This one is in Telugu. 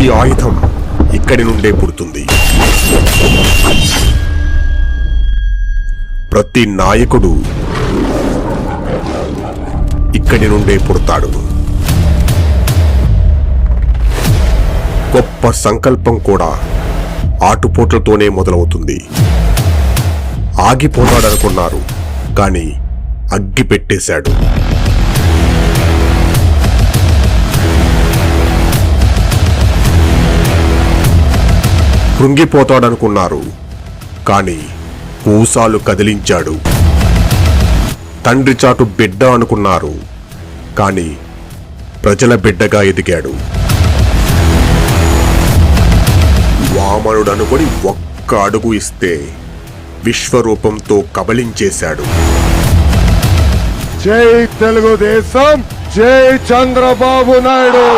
ప్రతి ఆయుధం ఇక్కడి నుండే పుడుతుంది. ప్రతి నాయకుడు ఇక్కడి నుండే పుడతాడు. గొప్ప సంకల్పం కూడా ఆటుపోట్లతోనే మొదలవుతుంది. ఆగిపోతాడనుకున్నారు కానీ అగ్గి పెట్టేశాడు కృంగిపోతాడనుకున్నారు. కానీ పూసాలు కదిలించాడు. తండ్రి చాటు బిడ్డ అనుకున్నారు. కానీ ప్రజల బిడ్డగా ఎదిగాడు. వామనుడు అనుకొని ఒక్క అడుగు ఇస్తే విశ్వరూపంతో కబలించేశాడు జై తెలుగుదేశం జై చంద్రబాబు నాయుడు.